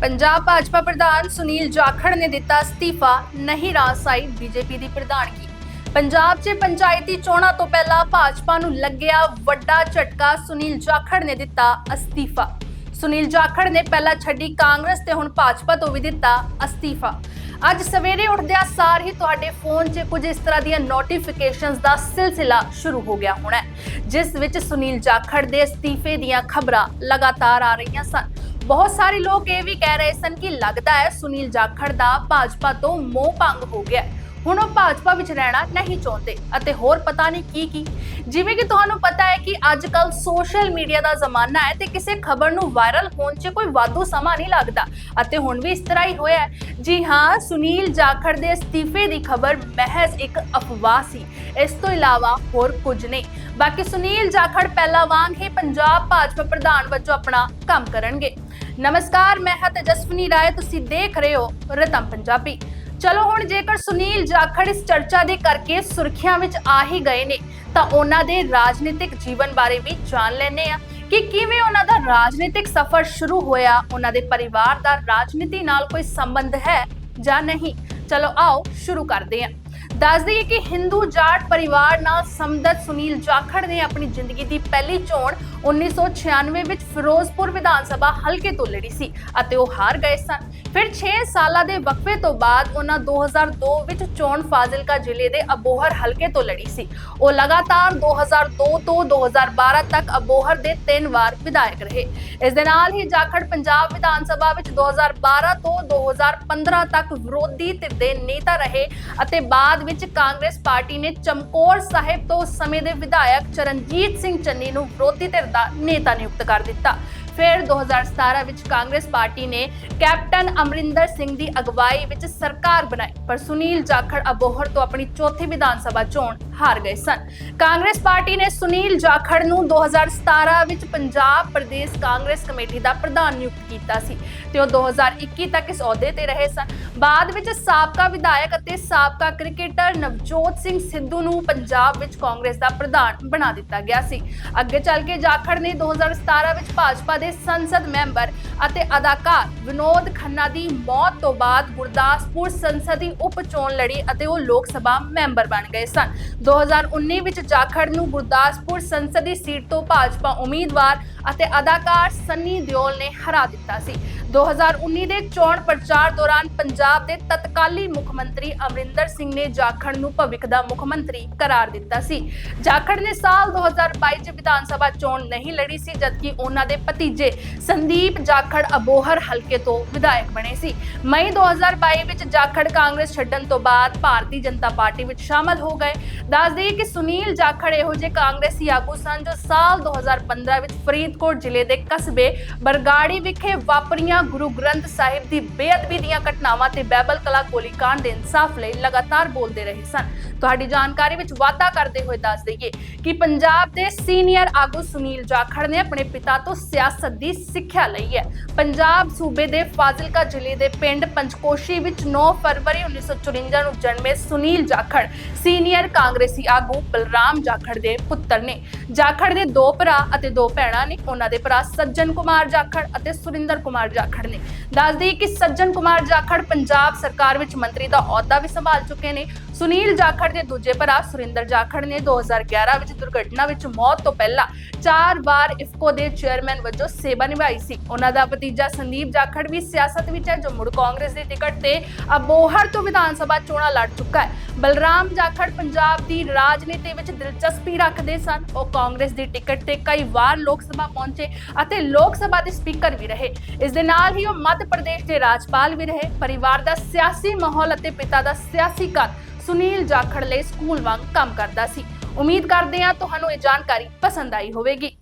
ਪੰਜਾਬ ਭਾਜਪਾ ਪ੍ਰਧਾਨ ਸੁਨੀਲ ਜਾਖੜ ਨੇ ਦਿੱਤਾ ਅਸਤੀਫਾ, ਨਹੀਂ ਰਾਸ ਆਈ ਬੀਜੇਪੀ ਦੀ ਪ੍ਰਧਾਨਗੀ। ਪੰਜਾਬ 'ਚ ਪੰਚਾਇਤੀ ਚੋਣਾਂ ਤੋਂ ਪਹਿਲਾਂ ਭਾਜਪਾ ਨੂੰ ਲੱਗਿਆ ਵੱਡਾ ਝਟਕਾ, ਸੁਨੀਲ ਜਾਖੜ ਨੇ ਦਿੱਤਾ ਅਸਤੀਫਾ। ਸੁਨੀਲ ਜਾਖੜ ਨੇ ਪਹਿਲਾਂ ਛੱਡੀ ਕਾਂਗਰਸ ਤੇ ਹੁਣ ਭਾਜਪਾ ਤੋਂ ਵੀ ਦਿੱਤਾ ਅਸਤੀਫਾ। ਅੱਜ ਸਵੇਰੇ ਉੱਠਦਿਆਂ ਸਾਰ ਹੀ ਤੁਹਾਡੇ ਫੋਨ 'ਚ ਕੁਝ ਇਸ ਤਰ੍ਹਾਂ ਦੀਆਂ ਨੋਟੀਫਿਕੇਸ਼ਨਸ ਦਾ ਸਿਲਸਿਲਾ ਸ਼ੁਰੂ ਹੋ ਗਿਆ ਹੋਣਾ ਜਿਸ ਵਿੱਚ ਸੁਨੀਲ ਜਾਖੜ ਦੇ ਅਸਤੀਫੇ ਦੀਆਂ ਖਬਰਾਂ ਲਗਾਤਾਰ ਆ ਰਹੀਆਂ ਸਨ। ਬਹੁਤ ਸਾਰੇ ਲੋਕ ਇਹ ਵੀ ਕਹਿ ਰਹੇ ਸਨ ਕਿ ਲੱਗਦਾ ਹੈ ਸੁਨੀਲ ਜਾਖੜ ਦਾ ਭਾਜਪਾ ਤੋਂ ਮੋਹ ਭੰਗ ਹੋ ਗਿਆ ਹੈ। ਹੁਣ ਉਹ ਭਾਜਪਾ ਵਿੱਚ ਰਹਿਣਾ ਨਹੀਂ ਚਾਹੁੰਦੇ ਅਤੇ ਹੋਰ ਪਤਾ ਨਹੀਂ ਕੀ ਕੀ। ਜਿਵੇਂ ਕਿ ਤੁਹਾਨੂੰ ਪਤਾ ਹੈ ਕਿ ਅੱਜ ਕੱਲ ਸੋਸ਼ਲ ਮੀਡੀਆ ਦਾ ਜ਼ਮਾਨਾ ਹੈ ਤੇ ਕਿਸੇ ਖਬਰ ਨੂੰ ਵਾਇਰਲ ਹੋਣ 'ਚ ਕੋਈ ਵਾਧੂ ਸਮਾਂ ਨਹੀਂ ਲੱਗਦਾ। ਅਤੇ ਹੁਣ ਵੀ ਇਸ ਤਰ੍ਹਾਂ ਹੀ ਹੋਇਆ ਜੀ ਹਾਂ, ਸੁਨੀਲ ਜਾਖੜ ਦੇ ਅਸਤੀਫੇ ਦੀ ਖਬਰ ਮਹਿਜ਼ ਇੱਕ ਅਫਵਾਹ ਸੀ। ਇਸ ਤੋਂ ਇਲਾਵਾ ਹੋਰ ਕੁਝ ਨਹੀਂ। ਬਾਕੀ ਸੁਨੀਲ ਜਾਖੜ ਪਹਿਲਾਂ ਵਾਂਗ ਹੀ ਪੰਜਾਬ ਭਾਜਪਾ ਪ੍ਰਧਾਨ ਵਜੋਂ ਆਪਣਾ ਕੰਮ ਕਰਨਗੇ। ਨਮਸਕਾਰ, ਮੈਂ ਹਾਂ ਤੇਜਸਵਨੀ ਰਾਏ। ਤੁਸੀਂ ਦੇਖ ਰਹੇ ਹੋ ਰਤਮ ਪੰਜਾਬੀ। ਚਲੋ ਹੁਣ ਜੇਕਰ ਸੁਨੀਲ ਜਾਖੜ ਇਸ ਚਰਚਾ ਦੇ ਕਰਕੇ ਸੁਰਖੀਆਂ ਵਿੱਚ ਆ ਹੀ ਗਏ ਨੇ, ਤਾਂ ਉਹਨਾਂ ਦੇ ਰਾਜਨੀਤਿਕ ਜੀਵਨ ਬਾਰੇ ਵੀ ਜਾਣ ਲੈਣੇ ਆ ਕਿ ਕਿਵੇਂ ਉਹਨਾਂ ਦਾ ਰਾਜਨੀਤਿਕ ਸਫ਼ਰ ਸ਼ੁਰੂ ਹੋਇਆ, ਉਹਨਾਂ ਦੇ ਪਰਿਵਾਰ ਦਾ ਰਾਜਨੀਤੀ ਨਾਲ ਕੋਈ ਸੰਬੰਧ ਹੈ ਜਾਂ ਨਹੀਂ। ਚਲੋ ਆਓ ਸ਼ੁਰੂ ਕਰਦੇ ਹਾਂ। ਦੱਸ ਦਈਏ ਕਿ ਹਿੰਦੂ ਜਾਟ ਪਰਿਵਾਰ ਨਾਲ ਸੰਬੰਧਤ ਸੁਨੀਲ ਜਾਖੜ ਨੇ ਆਪਣੀ ਜ਼ਿੰਦਗੀ ਦੀ ਪਹਿਲੀ ਚੋਣ 1996 ਵਿੱਚ ਫਿਰੋਜ਼ਪੁਰ ਵਿਧਾਨ ਸਭਾ ਹਲਕੇ ਤੋਂ ਲੜੀ ਸੀ ਅਤੇ ਉਹ ਹਾਰ ਗਏ ਸਨ। ਫਿਰ 6 ਸਾਲਾਂ ਦੇ ਵਕਫੇ ਤੋਂ ਬਾਅਦ ਉਹਨਾਂ 2002 ਵਿੱਚ ਚੋਣ ਫਾਜ਼ਿਲਕਾ ਜ਼ਿਲ੍ਹੇ ਦੇ ਅਬੋਹਰ ਹਲਕੇ ਤੋਂ ਲੜੀ ਸੀ। ਉਹ ਲਗਾਤਾਰ 2002 ਤੋਂ 2012 ਤੱਕ ਅਬੋਹਰ ਦੇ ਤਿੰਨ ਵਾਰ ਵਿਧਾਇਕ ਰਹੇ। ਇਸ ਦੇ ਨਾਲ ਹੀ ਜਾਖੜ ਪੰਜਾਬ ਵਿਧਾਨ ਸਭਾ ਵਿੱਚ 2012 ਤੋਂ 2015 ਤੱਕ ਵਿਰੋਧੀ ਧਿਰ ਦੇ ਨੇਤਾ ਰਹੇ ਅਤੇ ਬਾਅਦ ਵਿੱਚ ਕਾਂਗਰਸ ਪਾਰਟੀ ਨੇ ਚਮਕੌਰ ਸਾਹਿਬ ਤੋਂ ਉਸ ਸਮੇਂ ਦੇ ਵਿਧਾਇਕ ਚਰਨਜੀਤ ਸਿੰਘ ਚੰਨੀ ਨੂੰ ਵਿਰੋਧੀ ਧਿਰ ਦਾ ਨੇਤਾ ਨਿਯੁਕਤ ਕਰ ਦਿੱਤਾ। ਫਿਰ 2017 ਵਿੱਚ ਕਾਂਗਰਸ ਪਾਰਟੀ ਨੇ ਕੈਪਟਨ ਅਮਰਿੰਦਰ ਸਿੰਘ ਦੀ ਅਗਵਾਈ ਵਿੱਚ ਸਰਕਾਰ ਬਣਾਈ। ਪਰ ਸੁਨੀਲ ਜਾਖੜ ਅਬੋਹਰ ਤੋਂ ਆਪਣੀ ਚੌਥੀ ਵਿਧਾਨ ਸਭਾ ਚੋਣ ਹਾਰ ਗਏ ਸਨ। ਕਾਂਗਰਸ ਪਾਰਟੀ ਨੇ ਸੁਨੀਲ ਜਾਖੜ ਨੂੰ 2017 ਵਿੱਚ ਪੰਜਾਬ ਪ੍ਰਦੇਸ਼ ਕਾਂਗਰਸ ਕਮੇਟੀ ਦਾ ਪ੍ਰਧਾਨ ਨਿਯੁਕਤ ਕੀਤਾ ਸੀ ਤੇ ਉਹ 2021 ਤੱਕ ਇਸ ਅਹੁਦੇ ਤੇ ਰਹੇ ਸਨ। ਬਾਅਦ ਵਿੱਚ ਸਾਬਕਾ ਵਿਧਾਇਕ ਅਤੇ ਸਾਬਕਾ ਕ੍ਰਿਕਟਰ ਨਵਜੋਤ ਸਿੰਘ ਸਿੱਧੂ ਨੂੰ ਪੰਜਾਬ ਵਿੱਚ ਕਾਂਗਰਸ ਦਾ ਪ੍ਰਧਾਨ ਬਣਾ ਦਿੱਤਾ ਗਿਆ ਸੀ। ਅੱਗੇ ਚੱਲ ਕੇ ਜਾਖੜ ਨੇ 2017 ਵਿੱਚ ਭਾਜਪਾ ਦੇ ਸੰਸਦ ਮੈਂਬਰ ਅਤੇ ਅਦਾਕਾਰ ਵਿਨੋਦ ਖੰਨਾ ਦੀ ਮੌਤ ਤੋਂ ਬਾਅਦ ਗੁਰਦਾਸਪੁਰ ਸੰਸਦੀ ਉਪ ਚੋਣ ਲੜੀ ਅਤੇ ਉਹ ਲੋਕ ਸਭਾ ਮੈਂਬਰ ਬਣ ਗਏ ਸਨ। 2019 ਵਿੱਚ ਜਾਖੜ ਨੂੰ ਗੁਰਦਾਸਪੁਰ ਸੰਸਦੀ ਸੀਟ ਤੋਂ ਭਾਜਪਾ ਉਮੀਦਵਾਰ ਅਤੇ ਅਦਾਕਾਰ ਸੰਨੀ ਦਿਓਲ ਨੇ ਹਰਾ ਦਿੱਤਾ ਸੀ। 2019 ਦੇ ਚੋਣ ਪ੍ਰਚਾਰ ਦੌਰਾਨ ਪੰਜਾਬ ਦੇ ਤਤਕਾਲੀ ਮੁੱਖ ਮੰਤਰੀ ਅਮਰਿੰਦਰ ਸਿੰਘ ਨੇ ਜਾਖੜ ਨੂੰ ਭਵਿੱਖ ਦਾ ਮੁੱਖ ਮੰਤਰੀ ਕਰਾਰ ਦਿੱਤਾ ਸੀ। ਜਾਖੜ ਨੇ ਸਾਲ 2022 ਚ ਵਿਧਾਨ ਸਭਾ ਚੋਣ ਨਹੀਂ ਲੜੀ ਸੀ, ਜਦਕਿ ਉਹਨਾਂ ਦੇ ਭਤੀਜੇ ਸੰਦੀਪ ਜਾਖੜ ਅਬੋਹਰ ਹਲਕੇ ਤੋਂ ਵਿਧਾਇਕ ਬਣੇ ਸੀ। ਮਈ 2022 ਵਿੱਚ ਜਾਖੜ ਕਾਂਗਰਸ ਛੱਡਣ ਤੋਂ ਬਾਅਦ ਭਾਰਤੀ ਜਨਤਾ ਪਾਰਟੀ ਵਿੱਚ ਸ਼ਾਮਲ ਹੋ ਗਏ। ਦੱਸ ਦਈਏ ਕਿ ਸੁਨੀਲ ਜਾਖੜ ਇਹੋ ਜਿਹੇ ਕਾਂਗਰਸੀ ਆਗੂ ਸਨ ਜੋ ਸਾਲ 2015 ਵਿੱਚ ਫਰੀਦ ਫਰੀਦਕੋਟ ਜ਼ਿਲ੍ਹੇ ਦੇ ਕਸਬੇ ਬਰਗਾੜੀ ਵਿਖੇ ਵਾਪਰੀਆਂ ਗੁਰੂ ਗ੍ਰੰਥ ਸਾਹਿਬ ਦੀ ਬੇਅਦਬੀ ਦੀਆਂ ਘਟਨਾਵਾਂ ਤੇ ਬਾਈਬਲ ਕਲਾ ਗੋਲੀकांड ਦੇ ਇਨਸਾਫ ਲਈ ਲਗਾਤਾਰ ਬੋਲਦੇ ਰਹੇ ਸਨ। ਤੁਹਾਡੀ ਜਾਣਕਾਰੀ ਵਿੱਚ ਵਾਅਦਾ ਕਰਦੇ ਹੋਏ ਦੱਸ ਦਈਏ ਕਿ ਪੰਜਾਬ ਦੇ ਸੀਨੀਅਰ ਆਗੂ ਸੁਨੀਲ ਜਾਖੜ ਨੇ ਆਪਣੇ ਪਿਤਾ ਤੋਂ ਸਿਆਸਤ ਦੀ ਸਿੱਖਿਆ ਲਈ ਹੈ। ਪੰਜਾਬ ਸੂਬੇ ਦੇ ਫਾਜ਼ਿਲਕਾ ਜ਼ਿਲ੍ਹੇ ਦੇ ਪਿੰਡ ਪੰਚਕੋਸ਼ੀ ਵਿੱਚ 9 ਫਰਵਰੀ 1954 ਨੂੰ ਜਨਮੇ ਸੁਨੀਲ ਜਾਖੜ, ਸੀਨੀਅਰ ਕਾਂਗਰਸੀ ਆਗੂ ਬਲਰਾਮ ਜਾਖੜ ਦੇ ਪੁੱਤਰ ਨੇ। ਜਾਖੜ ਦੇ ਦੋ ਭਰਾ ਅਤੇ ਦੋ ਭੈਣਾਂ ਨੇ ਉਹਨਾਂ ਦੇ ਭਰਾ ਸੱਜਣ ਕੁਮਾਰ ਜਾਖੜ ਅਤੇ ਸੁਰਿੰਦਰ ਕੁਮਾਰ ਜਾਖੜ ਨੇ। ਦੱਸਦੀ ਕਿ ਸੱਜਣ ਕੁਮਾਰ ਜਾਖੜ ਪੰਜਾਬ ਸਰਕਾਰ ਵਿੱਚ ਮੰਤਰੀ ਦਾ ਅਹੁਦਾ ਵੀ ਸੰਭਾਲ ਚੁੱਕੇ ਨੇ। ਸੁਨੀਲ ਜਾਖੜ ਦੇ ਦੂਜੇ ਭਰਾ ਸੁਰਿੰਦਰ ਜਾਖੜ ਨੇ 2011 ਵਿੱਚ ਦੁਰਘਟਨਾ ਵਿੱਚ ਮੌਤ ਤੋਂ ਪਹਿਲਾਂ ਚਾਰ ਵਾਰ ਇਫਕੋ ਦੇ ਚੇਅਰਮੈਨ ਵਜੋਂ ਸੇਵਾ ਨਿਭਾਈ ਸੀ। ਉਹਨਾਂ ਦਾ ਭਤੀਜਾ ਸੰਦੀਪ ਜਾਖੜ ਵੀ ਸਿਆਸਤ ਵਿੱਚ ਹੈ, ਜੋ ਮੁੜ ਕਾਂਗਰਸ ਦੀ ਟਿਕਟ ਤੇ ਅਬੋਹਰ ਤੋਂ ਵਿਧਾਨ ਸਭਾ ਚੋਣਾਂ ਲੜ ਚੁੱਕਾ ਹੈ। ਬਲਰਾਮ ਜਾਖੜ ਪੰਜਾਬ ਦੀ ਰਾਜਨੀਤੀ ਵਿੱਚ ਦਿਲਚਸਪੀ ਰੱਖਦੇ ਸਨ। ਉਹ ਕਾਂਗਰਸ ਦੀ ਟਿਕਟ ਤੇ ਕਈ ਵਾਰ ਲੋਕ ਸਭਾ ਪਹੁੰਚੇ ਅਤੇ ਲੋਕ ਸਭਾ ਦੇ ਸਪੀਕਰ ਵੀ ਰਹੇ। ਇਸ ਦੇ ਨਾਲ ਹੀ ਉਹ ਮੱਧ ਪ੍ਰਦੇਸ਼ ਦੇ ਰਾਜਪਾਲ ਵੀ ਰਹੇ। ਪਰਿਵਾਰ ਦਾ ਸਿਆਸੀ ਮਾਹੌਲ ਅਤੇ ਪਿਤਾ ਦਾ ਸਿਆਸੀ ਕੱਦ ਸੁਨੀਲ ਜਾਖੜ ਲਈ ਸਕੂਲ ਵਾਂਗ ਕੰਮ ਕਰਦਾ ਸੀ। ਉਮੀਦ ਕਰਦੇ ਹਾਂ ਤੁਹਾਨੂੰ ਇਹ ਜਾਣਕਾਰੀ ਪਸੰਦ ਆਈ ਹੋਵੇਗੀ।